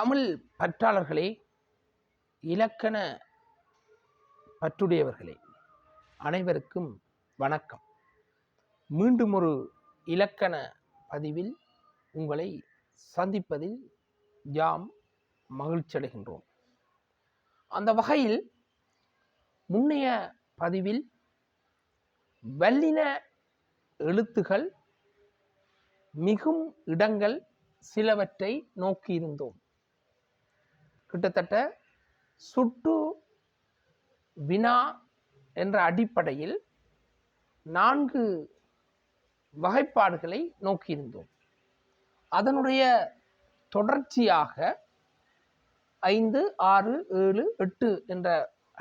தமிழ் பற்றாளர்களே இலக்கண பற்றுடையவர்களே அனைவருக்கும் வணக்கம். மீண்டும் ஒரு இலக்கண பதிவில் உங்களை சந்திப்பதில் யாம் மகிழ்ச்சி அடைகின்றோம். அந்த வகையில் முன்னைய பதிவில் வல்லின எழுத்துகள் மிகும் இடங்கள் சிலவற்றை நோக்கியிருந்தோம். கிட்டத்தட்ட சுட்டு வினா என்ற அடிப்படையில் நான்கு வகைப்பாடுகளை நோக்கியிருந்தோம். அதனுடைய தொடர்ச்சியாக ஐந்து ஆறு ஏழு எட்டு என்ற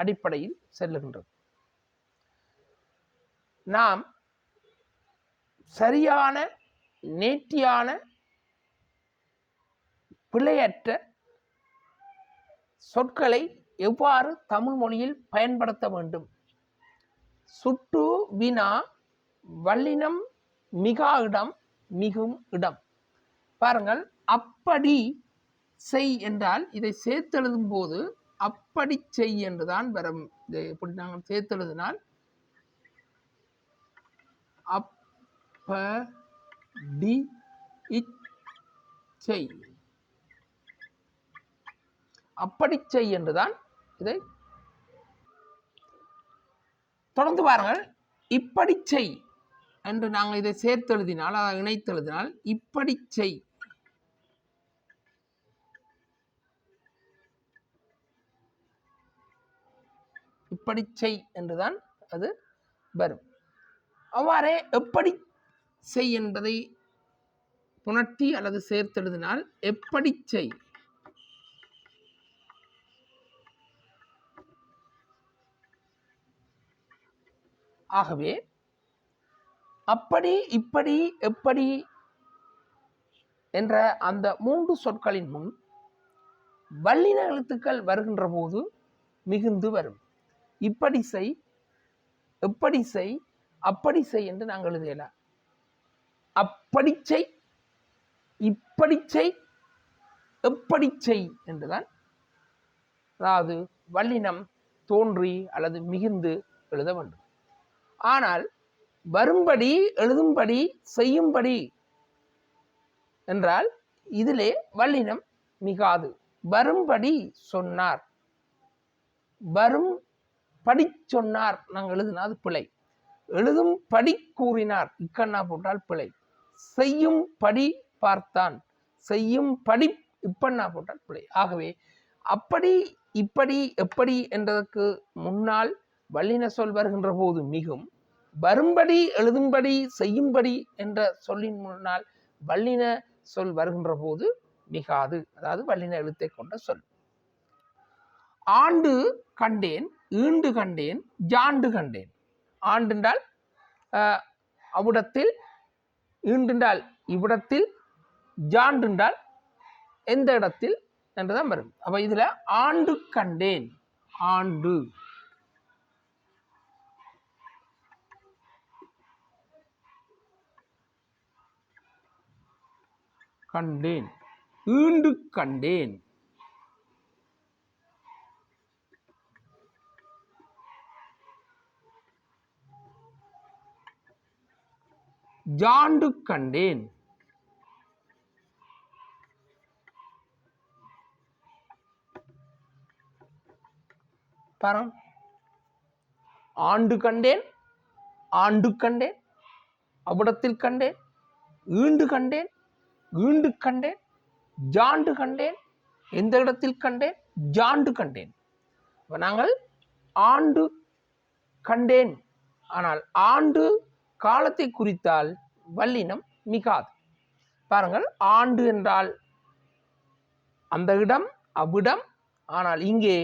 அடிப்படையில் செல்லுகின்றது. நாம் சரியான நேர்த்தியான பிழையற்ற சொற்களை எவ்வாறு தமிழ் மொழியில் பயன்படுத்த வேண்டும்? சுட்டு வினா வல்லினம் மிகா இடம் மிகும் இடம். பாருங்கள் அப்படி செய் என்றால் இதை சேர்த்தெழுதும் போது அப்படி செய் என்றுதான் வரும். இதை எப்படி நாங்கள் சேர்த்தெழுதினால் அப்படி செய். அப்படி செய் என்றுதான் இதை தொடர்ந்து பாருங்கள். இப்படி செய் என்று நாங்கள் இதை சேர்த்தெழுதினால் இணைத்து எழுதினால் இப்படி செய். இப்படி செய் என்றுதான் அது வரும். அவ்வாறே எப்படி செய் என்பதை புணர்த்தி அல்லது சேர்த்தெழுதினால் எப்படி செய்? ஆகவே அப்படி இப்படி எப்படி என்ற அந்த மூன்று சொற்களின் முன் வல்லின எழுத்துக்கள் வருகின்ற போது மிகுந்து வரும். இப்படி செய் எப்படி செய் அப்படி செய் என்று நாங்கள் எழுதலாம் அப்படி செய் இப்படி செய் எப்படி செய் என்றுதான் அதாவது வல்லினம் தோன்றி அல்லது மிகுந்து எழுத வேண்டும். ஆனால் வரும்படி எழுதும்படி செய்யும்படி என்றால் இதிலே வல்லினம் மிகாது. வரும்படி சொன்னார். வரும் படி சொன்னார். நாங்கள் எழுதினா அது பிழை. எழுதும் படி கூறினார். இக்கண்ணா போட்டால் பிழை. செய்யும் படி பார்த்தான். செய்யும் படி இப்பண்ணா போட்டால் பிழை. ஆகவே அப்படி இப்படி எப்படி என்றதற்கு முன்னால் வல்லின சொல் வருகின்ற போது மிகும். வரும்படி எழுதும்படி செய்யும்படி என்ற சொல்லின் முன்னால் வல்லின சொல் வருகின்ற போது மிகாது. அதாவது வல்லின எழுத்தை கொண்ட சொல். ஆண்டு கண்டேன் ஈண்டு கண்டேன் ஜாண்டு கண்டேன். ஆண்டுண்டால் அவ்விடத்தில் ஈண்டுண்டால் இவ்விடத்தில் ஜாண்டுண்டால் எந்த இடத்தில் என்றுதான் வரும். அப்ப இதுல ஆண்டு கண்டேன் ஆண்டு. கண்டேன் ஈண்டு கண்டேன். ஜாண்டு கண்டேன். பரம். ஆண்டு கண்டேன் ஆண்டு கண்டேன் அவ்விடத்தில் கண்டேன் ஈண்டு கண்டேன். ஈண்டு கண்டேன் ஜாண்டு கண்டேன் எந்த இடத்தில் கண்டேன் ஜாண்டு கண்டேன். இப்போ நாங்கள் ஆண்டு கண்டேன். ஆனால் ஆண்டு காலத்தை குறித்தால் வல்லினம் மிகாது. பாருங்கள் ஆண்டு என்றால் அந்த இடம் அவ்விடம் ஆனால் இங்கே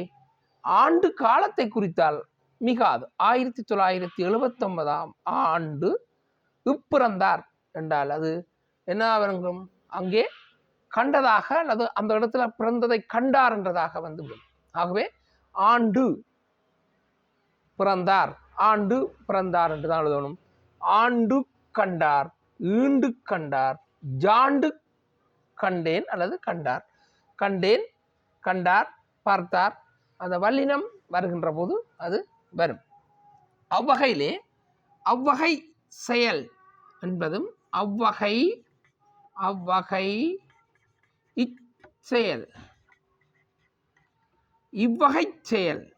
ஆண்டு காலத்தை குறித்தால் மிகாது. ஆயிரத்தி தொள்ளாயிரத்தி எழுபத்தொன்பதாம் ஆண்டு இப்பிறந்தார் என்றால் அது என்ன வருங்கும் அங்கே கண்டதாக அல்லது அந்த இடத்துல பிறந்ததை கண்டார் என்றதாக வந்துவிடும். ஆகவே ஆண்டு பிறந்தார். ஆண்டு பிறந்தார் என்று தான் எழுதணும். ஆண்டு கண்டார் ஈண்டு கண்டார் ஜாண்டு கண்டேன் அல்லது கண்டார். கண்டேன் கண்டார் பார்த்தார். அந்த வல்லினம் வருகின்ற போது அது வரும். அவ்வகையிலே அவ்வகை செயல் என்பதும் அவ்வகை அவ்வகை இச்செயல். இவ்வகை செயல்.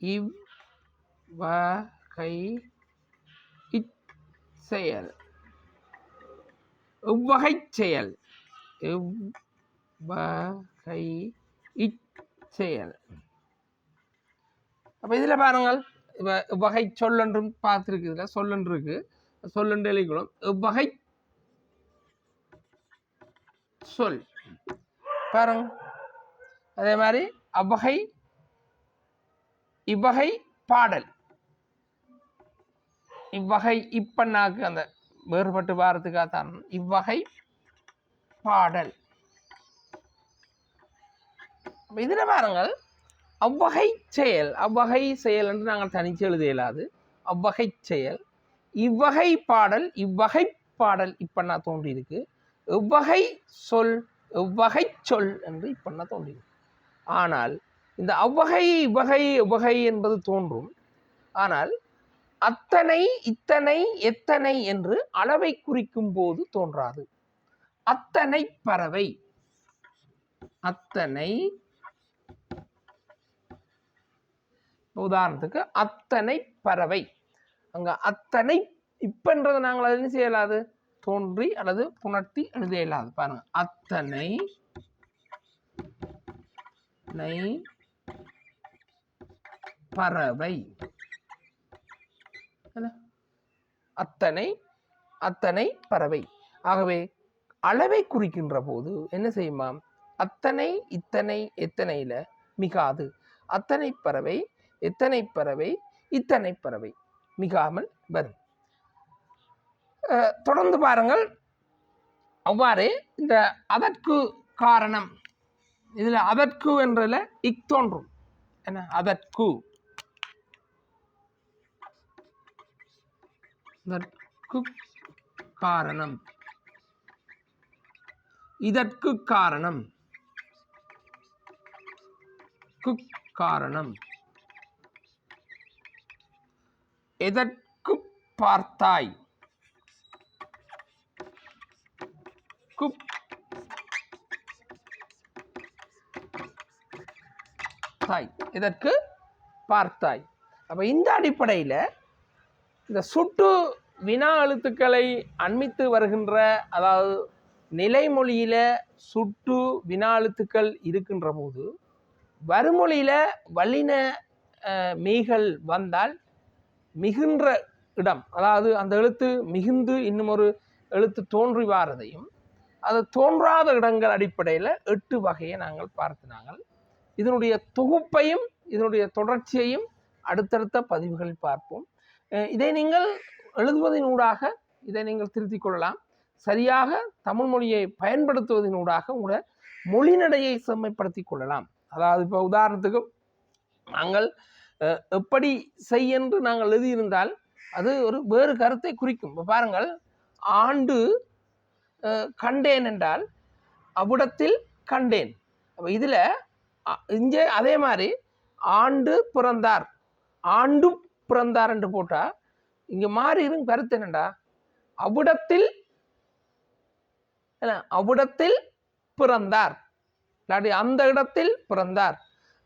இவ்வகை இச்செயல். இவ்வகை செயல். இவ்வகை இச்செயல். அப்போ இதில் பாருங்கள். இப்போ வகை சொல்லென்றும் பார்த்துருக்கு இதில் சொல்லென்று இருக்கு. சொல்லென்று எழுதிக்கணும் இவ்வகை சொல். பாருங்க. அதே மாதிரி அவ்வகை இவ்வகை பாடல். இவ்வகை இப்பண்ணாக்கு அந்த வேறுபட்டு வாரத்துக்காக தான் இவ்வகை பாடல். இதில் பாருங்கள். அவ்வகை செயல் அவ்வகை செயல் என்று நாங்கள் தனிச்சு எழுத இயலாது அவ்வகை செயல் இவ்வகை பாடல் இவ்வகை பாடல் இப்போ நான் தோன்றியிருக்கு. எவ்வகை சொல் எவ்வகை சொல் என்று இப்பண்ண தோன்றியிருக்கு ஆனால் இந்த அவ்வகை இவ்வகை எவ்வகை என்பது தோன்றும். ஆனால் அத்தனை இத்தனை எத்தனை என்று அளவை குறிக்கும் போது தோன்றாது. அத்தனை பறவை. அத்தனை உதாரணத்துக்கு அத்தனை பறவை. அங்க அத்தனை இப்பன்றதை நாங்கள் அது என்ன செய்யலாது? தோன்றி அல்லது புணர்த்தி எழுத இயலாது. பாருங்க. அத்தனை நை பறவை. அத்தனை அத்தனை பறவை. ஆகவே அளவை குறிக்கின்ற போது என்ன செய்யுமாம் அத்தனை இத்தனை எத்தனையில மிகாது. அத்தனை பறவை எத்தனை பறவை இத்தனை பறவை. மிகாமல் வரும். தொடர்ந்து பாருங்கள். அவ்வாறே இந்த அதற்கு காரணம். இதில் அதற்கு என்றதில் இக் தோன்றும். என்ன? அதற்கு இதற்கு காரணம். இதற்கு காரணம். காரணம். எதற்கு பார்த்தாய்? தாய் இதற்கு பார்த்தாய். அப்போ இந்த அடிப்படையில் இந்த சுட்டு வினா எழுத்துக்களை அண்மித்து வருகின்ற அதாவது நிலைமொழியில் சுட்டு வினா எழுத்துக்கள் இருக்கின்ற போது வறுமொழியில வல்லின மீகள் வந்தால் மிகுன்ற இடம் அதாவது அந்த எழுத்து மிகுந்து இன்னும் ஒரு எழுத்து தோன்றி வாரதையும் அது தோன்றாத இடங்கள் அடிப்படையில் எட்டு வகையை நாங்கள் பார்த்து நாங்கள் இதனுடைய தொகுப்பையும் இதனுடைய தொடர்ச்சியையும் அடுத்தடுத்த பதிவுகளில் பார்ப்போம். இதை நீங்கள் எழுதுவதனூடாக இதை நீங்கள் திருத்திக் கொள்ளலாம். சரியாக தமிழ் மொழியை பயன்படுத்துவதனூடாக உங்களோட மொழிநடையை செம்மைப்படுத்தி கொள்ளலாம். அதாவது இப்போ உதாரணத்துக்கு நாங்கள் எப்படி செய் என்று நாங்கள் எழுதியிருந்தால் அது ஒரு வேறு கருத்தை குறிக்கும். இப்போ பாருங்கள் ஆண்டு கண்டேன் என்றால் அவ்விடத்தில் கண்டேன். அப்போ இதில் இங்கே அதே மாதிரி ஆண்டு பிறந்தார். ஆண்டு பிறந்தார் என்று போட்டா இங்கே மாறி இருங்க கருத்து என்னடா அவ்விடத்தில் அவ்விடத்தில் பிறந்தார். இல்லாட்டி அந்த இடத்தில் பிறந்தார்.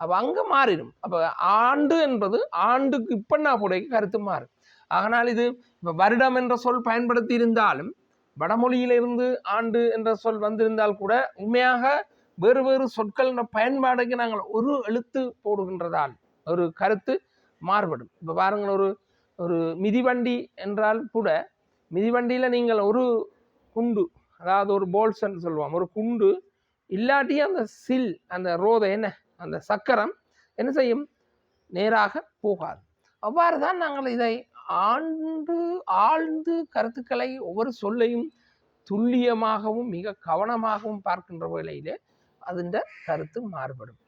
அப்போ அங்கே மாறிடும். அப்போ ஆண்டு என்பது ஆண்டுக்கு இப்பண்ணா புடைக்கு கருத்து மாறும். ஆனால் இது இப்போ வருடம் என்ற சொல் பயன்படுத்தி இருந்தாலும் வடமொழியிலிருந்து ஆண்டு என்ற சொல் வந்திருந்தால் கூட உண்மையாக வேறு வேறு சொற்கள் பயன்பாடுக்கு நாங்கள் ஒரு எழுத்து போடுகின்றதால் ஒரு கருத்து மாறுபடும். இப்போ பாருங்கள் ஒரு ஒரு மிதிவண்டி என்றால் கூட மிதிவண்டியில் நீங்கள் ஒரு குண்டு அதாவது ஒரு போல்ஸ்ன்னு சொல்லுவோம் ஒரு குண்டு இல்லாட்டி அந்த சில் அந்த ரோதை என்ன அந்த சக்கரம் என்ன செய்யும்? நேராக போகாது. அவ்வாறு தான் நாங்கள் இதை ஆண்டு ஆழ்ந்து கருத்துக்களை ஒவ்வொரு சொல்லையும் துல்லியமாகவும் மிக கவனமாகவும் பார்க்கின்ற வேளையிலே அதிண்ட கருத்து மாறுபடும்.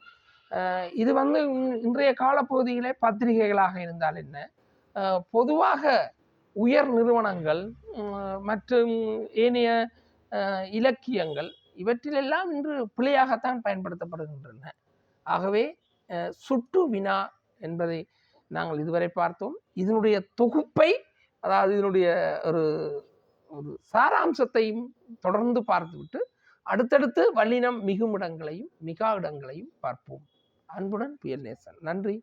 இது வந்து இன்றைய காலப்பகுதியிலே பத்திரிகைகளாக இருந்தால் என்ன? பொதுவாக உயர் நிறுவனங்கள் மற்றும் ஏனைய இலக்கியங்கள் இவற்றிலெல்லாம் இன்று பிழையாகத்தான் பயன்படுத்தப்படுகின்றன. ஆகவே சுட்டு வினா என்பதை நாங்கள் இதுவரை பார்த்தோம். இதனுடைய தொகுப்பை அதாவது இதனுடைய ஒரு ஒரு சாராம்சத்தையும் தொடர்ந்து பார்த்துவிட்டு அடுத்தடுத்து வல்லினம் மிகுமிடங்களையும் மிகா இடங்களையும் பார்ப்போம். அன்புடன் புயல் நேசன். நன்றி.